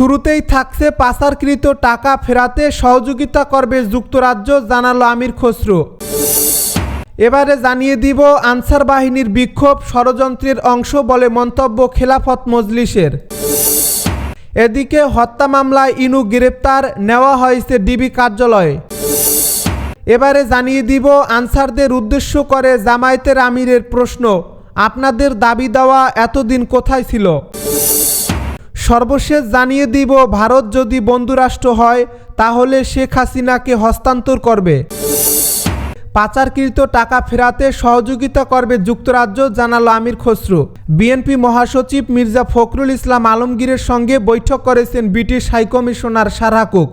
শুরুতেই থাকছে পাচারকৃত টাকা ফেরাতে সহযোগিতা করবে যুক্তরাজ্য, জানালো আমির খসরু। এবারে জানিয়ে দিব আনসার বাহিনীর বিক্ষোভ ষড়যন্ত্রের অংশ বলে মন্তব্য খেলাফত মজলিসের। এদিকে হত্যা মামলায় ইনু গ্রেপ্তার, নেওয়া হয়েছে ডিবি কার্যালয়ে। এবারে জানিয়ে দিব আনসারদের উদ্দেশ্য করে জামায়াতের আমিরের প্রশ্ন, আপনাদের দাবি দেওয়া এতদিন কোথায় ছিল? সর্বশেষ জানিয়ে দিব, ভারত যদি বন্ধুরাষ্ট্র হয়, তাহলে শেখ হাসিনাকে হস্তান্তর করবে। পাচারকৃত টাকা ফেরাতে সহযোগিতা করবে যুক্তরাজ্য, জানালো আমির খসরু। বিএনপি মহাসচিব মির্জা ফখরুল ইসলাম আলমগীরের সঙ্গে বৈঠক করেছেন ব্রিটিশ হাইকমিশনার সারাকুক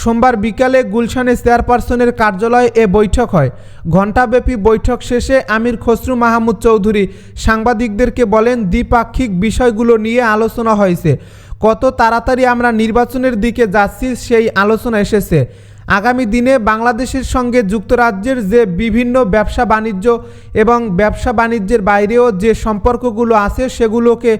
সোমবার বিকালে গুলশানে চেয়ারপারসনের কার্যালয়ে এ বৈঠক হয়। ঘণ্টাব্যাপী বৈঠক শেষে আমির খসরু মাহমুদ চৌধুরী সাংবাদিকদেরকে বলেন, দ্বিপাক্ষিক বিষয়গুলো নিয়ে আলোচনা হয়েছে। কত তাড়াতাড়ি আমরা নির্বাচনের দিকে যাচ্ছি সেই আলোচনা এসেছে। আগামী দিনে বাংলাদেশের সঙ্গে যুক্তরাজ্যের যে বিভিন্ন ব্যবসা বাণিজ্য এবং ব্যবসা বাণিজ্যের বাইরেও যে সম্পর্কগুলো আছে সেগুলোকে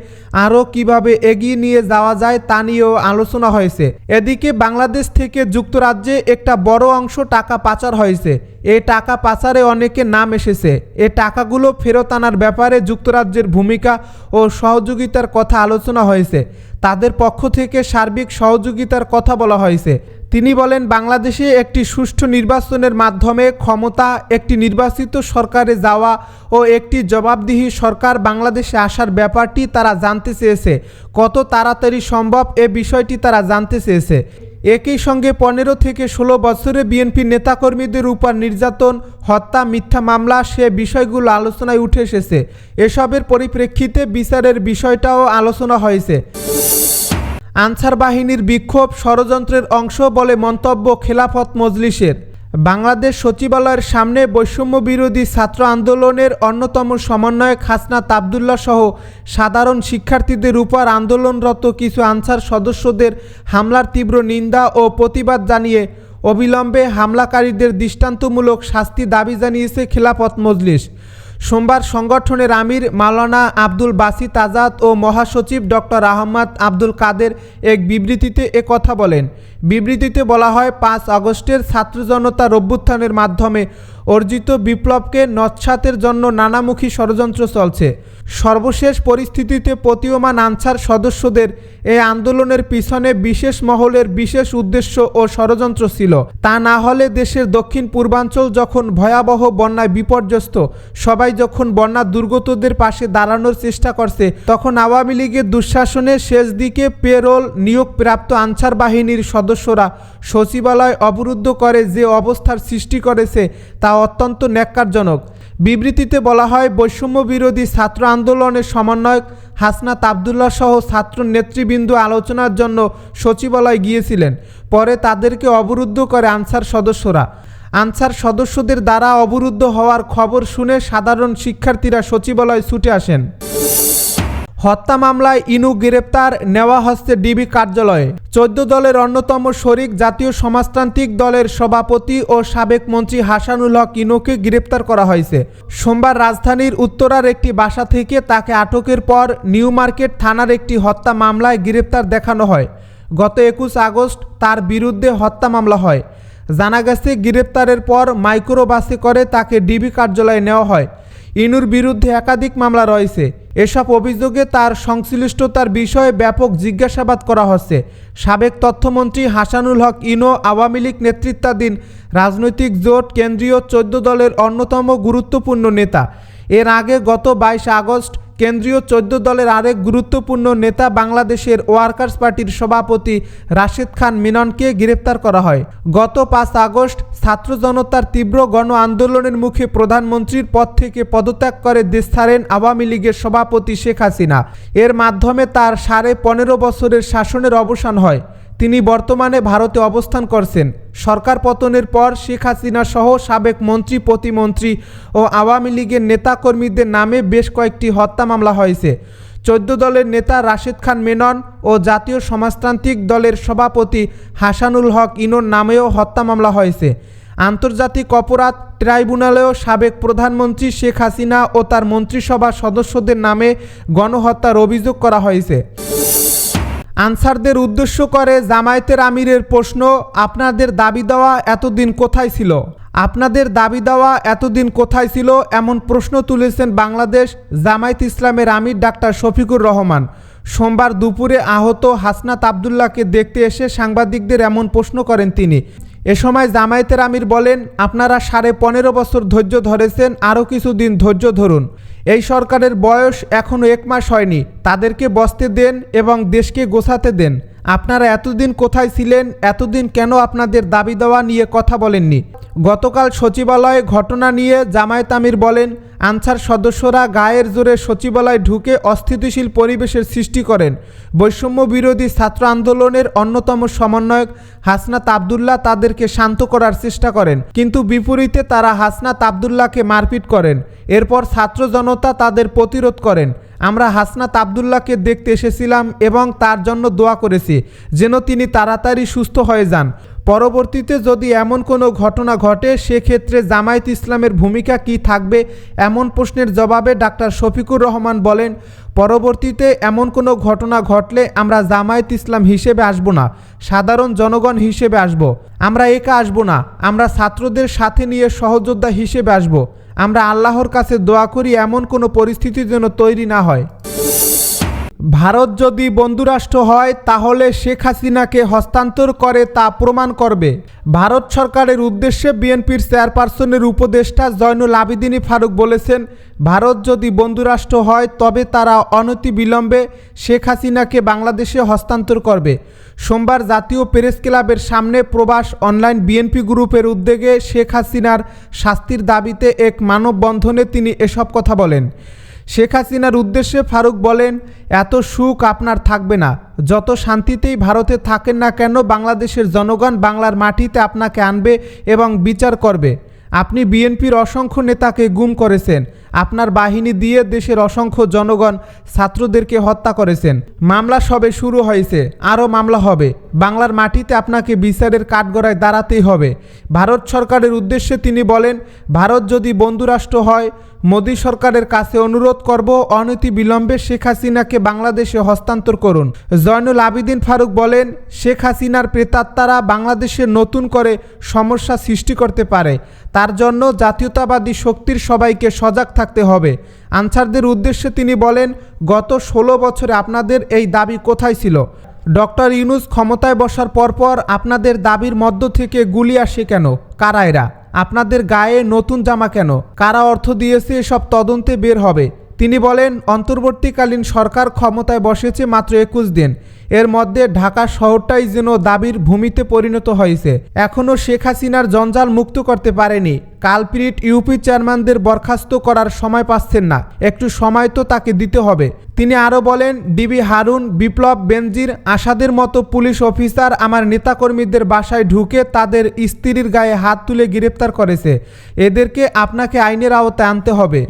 আরও কীভাবে এগিয়ে নিয়ে যাওয়া যায় তা নিয়েও আলোচনা হয়েছে। এদিকে বাংলাদেশ থেকে যুক্তরাজ্যে একটা বড় অংশ টাকা পাচার হয়েছে। এই টাকা পাচারে অনেকে নাম এসেছে। এ টাকাগুলো ফেরত আনার ব্যাপারে যুক্তরাজ্যের ভূমিকা ও সহযোগিতার কথা আলোচনা হয়েছে। তাদের পক্ষ থেকে সার্বিক সহযোগিতার কথা বলা হয়েছে। তিনি বলেন, বাংলাদেশে একটি সুষ্ঠু নির্বাচনের মাধ্যমে ক্ষমতা, একটি নির্বাচিত সরকারে যাওয়া ও একটি জবাবদিহি সরকার বাংলাদেশে আসার ব্যাপারটি তারা জানতে চেয়েছে। কত তাড়াতাড়ি সম্ভব এ বিষয়টি তারা জানতে চেয়েছে। একই সঙ্গে পনেরো থেকে ষোলো বছরে বিএনপি নেতাকর্মীদের উপর নির্যাতন, হত্যা, মিথ্যা মামলা সে বিষয়গুলো আলোচনায় উঠে এসেছে। এসবের পরিপ্রেক্ষিতে বিচারের বিষয়টাও আলোচনা হয়েছে। আনসার বাহিনীর বিক্ষোভ ষড়যন্ত্রের অংশ বলে মন্তব্য খেলাফত মজলিসের। বাংলাদেশ সচিবালয়ের সামনে বৈষম্য বিরোধী ছাত্র আন্দোলনের অন্যতম সমন্বয়ক হাসনাত আবদুল্লাহ সহ সাধারণ শিক্ষার্থীদের উপর আন্দোলনরত কিছু আনসার সদস্যদের হামলার তীব্র নিন্দা ও প্রতিবাদ জানিয়ে অবিলম্বে হামলাকারীদের দৃষ্টান্তমূলক শাস্তি দাবি জানিয়েছে খেলাফত মজলিস। সোমবার সংগঠনের আমির মাওলানা আব্দুল বাসি আজাদ ও মহাসচিব ডক্টর আহমদ আব্দুল কাদের এক বিবৃতিতে এ কথা বলেন। বিবৃতিতে বলা হয়, পাঁচ আগস্টের ছাত্র জনতার অভ্যুত্থানের মাধ্যমে অর্জিত বিপ্লবকে নৎসাতের জন্য নানামুখী ষড়যন্ত্র চলছে। সর্বশেষ পরিস্থিতিতে প্রতীয়মান আনসার সদস্যদের এই আন্দোলনের পিছনে বিশেষ মহলের বিশেষ উদ্দেশ্য ও ষড়যন্ত্র ছিল। তা না হলে দেশের দক্ষিণ পূর্বাঞ্চল যখন ভয়াবহ বন্যায় বিপর্যস্ত, সবাই যখন বন্যা দুর্গতদের পাশে দাঁড়ানোর চেষ্টা করছে, তখন আওয়ামী লীগের দুঃশাসনের শেষ দিকে পেরোল নিয়োগপ্রাপ্ত আনসার বাহিনীর সদস্যরা সচিবালয় অবরুদ্ধ করে যে অবস্থার সৃষ্টি করেছে, তা অত্যন্ত ন্যাক্কারজনক। বিবৃতিতে বলা হয় বৈষম্য বিরোধী ছাত্র আন্দোলনের সমন্বয়ক হাসনাত আবদুল্লাহ সহ ছাত্র নেতৃবৃন্দ আলোচনার জন্য সচিবালয় গিয়েছিলেন। পরে তাদেরকে অবরুদ্ধ করে আনসার সদস্যরা। আনসার সদস্যদের দ্বারা অবরুদ্ধ হওয়ার খবর শুনে সাধারণ শিক্ষার্থীরা সচিবালয় ছুটে আসেন। হত্যা মামলায় ইনু গ্রেপ্তার, নেওয়া হচ্ছে ডিবি কার্যালয়ে। চোদ্দ দলের অন্যতম শরিক জাতীয় সমাজতান্ত্রিক দলের সভাপতি ও সাবেক মন্ত্রী হাসানুল হক ইনুকে গ্রেপ্তার করা হয়েছে। সোমবার রাজধানীর উত্তরার একটি বাসা থেকে তাকে আটকের পর নিউ মার্কেট থানার একটি হত্যা মামলায় গ্রেপ্তার দেখানো হয়। গত একুশ আগস্ট তার বিরুদ্ধে হত্যা মামলা হয়। জানা গেছে, গ্রেপ্তারের পর মাইক্রো বাসে করে তাকে ডিবি কার্যালয়ে নেওয়া হয়। ইনুর বিরুদ্ধে একাধিক মামলা রয়েছে। এসব অভিযোগে তার সংশ্লিষ্টতার বিষয়ে ব্যাপক জিজ্ঞাসাবাদ করা হচ্ছে। সাবেক তথ্যমন্ত্রী হাসানুল হক ইনো আওয়ামী লীগ নেতৃত্বাধীন রাজনৈতিক জোট কেন্দ্রীয় চোদ্দ দলের অন্যতম গুরুত্বপূর্ণ নেতা। এর আগে গত বাইশ আগস্ট কেন্দ্রীয় চোদ্দ দলের আরেক গুরুত্বপূর্ণ নেতা বাংলাদেশের ওয়ার্কার্স পার্টির সভাপতি রাশেদ খান মিননকে গ্রেপ্তার করা হয়। গত পাঁচ আগস্ট ছাত্র জনতার তীব্র গণ আন্দোলনের মুখে প্রধানমন্ত্রীর পদ থেকে পদত্যাগ করে দেশ ছাড়েন আওয়ামী লীগের সভাপতি শেখ হাসিনা। এর মাধ্যমে তার সাড়ে পনেরো বছরের শাসনের অবসান হয়। তিনি বর্তমানে ভারতে অবস্থান করছেন। সরকার পতনের পর শেখ হাসিনা সহ সাবেক মন্ত্রী, প্রতিমন্ত্রী ও আওয়ামী লীগের নেতাকর্মীদের নামে বেশ কয়েকটি হত্যা মামলা হয়েছে। চোদ্দ দলের নেতা রাশেদ খান মেনন ও জাতীয় সমাজতান্ত্রিক দলের সভাপতি হাসানুল হক ইনোর নামেও হত্যা মামলা হয়েছে। আন্তর্জাতিক অপরাধ ট্রাইব্যুনালেও সাবেক প্রধানমন্ত্রী শেখ হাসিনা ও তার মন্ত্রিসভার সদস্যদের নামে গণহত্যার অভিযোগ করা হয়েছে। আনসারদের উদ্দেশ্য করে জামায়াতের আমিরের প্রশ্ন, আপনাদের দাবি দেওয়া এতদিন কোথায় ছিল? আপনাদের দাবি দেওয়া এতদিন কোথায় ছিল? এমন প্রশ্ন তুলেছেন বাংলাদেশ জামায়াত ইসলামের আমির ডাক্তার শফিকুর রহমান। সোমবার দুপুরে আহত হাসনাত আবদুল্লাহকে দেখতে এসে সাংবাদিকদের এমন প্রশ্ন করেন তিনি। এ সময় জামায়াতের আমির বলেন, আপনারা সাড়ে পনেরো বছর ধৈর্য ধরেছেন, আরও কিছুদিন ধৈর্য ধরুন। এই সরকারের বয়স এখনও এক মাস হয়নি। তাদেরকে বসতে দেন এবং দেশকে গোছাতে দেন। আপনারা এতদিন কোথায় ছিলেন, এতদিন কেন আপনাদের দাবি দেওয়া নিয়ে কথা বলেননি? গতকাল সচিবালয়ে ঘটনা নিয়ে জামায়াত আমির বলেন, আনসার সদস্যরা গায়ের জোরে সচিবালয়ে ঢুকে অস্থিতিশীল পরিবেশের সৃষ্টি করেন। বৈষম্য বিরোধী ছাত্র আন্দোলনের অন্যতম সমন্বয়ক হাসনাত আবদুল্লাহ তাদেরকে শান্ত করার চেষ্টা করেন, কিন্তু বিপরীতে তারা হাসনাত আবদুল্লাহকে মারপিট করেন। এরপর ছাত্র জনতা তাদের প্রতিরোধ করেন। আমরা হাসনাত আবদুল্লাহকে দেখতে এসেছিলাম এবং তার জন্য দোয়া করেছি, যেন তিনি তাড়াতাড়ি সুস্থ হয়ে যান। পরবর্তীতে যদি এমন কোনো ঘটনা ঘটে, সেক্ষেত্রে জামায়াত ইসলামের ভূমিকা কি থাকবে এমন প্রশ্নের জবাবে ডাক্তার শফিকুর রহমান বলেন, পরবর্তীতে এমন কোনো ঘটনা ঘটলে আমরা জামায়াত ইসলাম হিসেবে আসব না, সাধারণ জনগণ হিসেবে আসব। আমরা একা আসব না, আমরা ছাত্রদের সাথে নিয়ে সহযোদ্ধা হিসেবে আসব। আমরা আল্লাহর কাছে দোয়া করি এমন কোনো পরিস্থিতির যেন তৈরি না হয়। ভারত যদি বন্ধুরাষ্ট্র হয়, তাহলে শেখ হাসিনাকে হস্তান্তর করে তা প্রমাণ করবে। ভারত সরকারের উদ্দেশ্যে বিএনপির চেয়ারপারসনের উপদেষ্টা জয়নুল আবিদিনী ফারুক বলেছেন, ভারত যদি বন্ধুরাষ্ট্র হয়, তবে তারা অনতি বিলম্বে শেখ হাসিনাকে বাংলাদেশে হস্তান্তর করবে। সোমবার জাতীয় প্রেস ক্লাবের সামনে প্রবাস অনলাইন বিএনপি গ্রুপের উদ্যোগে শেখ হাসিনার শাস্তির দাবিতে এক মানববন্ধনে তিনি এসব কথা বলেন। শেখ হাসিনার উদ্দেশ্যে ফারুক বলেন, এত সুখ আপনার থাকবে না। যত শান্তিতেই ভারতে থাকেন না কেন, বাংলাদেশের জনগণ বাংলার মাটিতে আপনাকে আনবে এবং বিচার করবে। আপনি বিএনপির অসংখ্য নেতাকে গুম করেছেন। আপনার বাহিনী দিয়ে দেশের অসংখ্য জনগণ ছাত্রদেরকে হত্যা করেছেন। মামলা সবে শুরু হয়েছে, আরও মামলা হবে। বাংলার মাটিতে আপনাকে বিচারের কাঠগড়ায় দাঁড়াতেই হবে। ভারত সরকারের উদ্দেশ্যে তিনি বলেন, ভারত যদি বন্ধুরাষ্ট্র হয় মোদী সরকারের কাছে অনুরোধ করব অনতি বিলম্বে শেখ হাসিনাকে বাংলাদেশে হস্তান্তর করুন। জয়নুল আবিদিন ফারুক বলেন, শেখ হাসিনার প্রেতাত্মারা বাংলাদেশে নতুন করে সমস্যা সৃষ্টি করতে পারে। তার জন্য জাতীয়তাবাদী শক্তির সবাইকে সজাগ থাকতে হবে। আনসারদের উদ্দেশ্যে তিনি বলেন, গত ষোলো বছরে আপনাদের এই দাবি কোথায় ছিল? ডক্টর ইউনুস ক্ষমতায় বসার পরপর আপনাদের দাবির মধ্য থেকে গুলি আসে কেন? কারা এরা? আপনাদের গায়ে নতুন জামা কেন? কারা অর্থ দিয়েছে এসব তদন্তে বের হবে। তিনি বলেন, অন্তর্বর্তীকালীন সরকার ক্ষমতায় বসেছে মাত্র একুশ দিন। এর মধ্যে ঢাকা শহরটাই যেন দাবির ভূমিতে পরিণত হয়েছে। এখনও শেখ হাসিনার জঞ্জাল মুক্ত করতে পারেনি। কালপিরিট ইউপি চেয়ারম্যানদের বরখাস্ত করার সময় পাচ্ছেন না। একটু সময় তো তাকে দিতে হবে। তিনি আরও বলেন, ডিবি হারুন, বিপ্লব, বেনজির, আসাদের মতো পুলিশ অফিসার আমার নেতাকর্মীদের বাসায় ঢুকে তাদের স্ত্রীর গায়ে হাত তুলে গ্রেপ্তার করেছে। এদেরকে আপনাকে আইনের আওতায় আনতে হবে।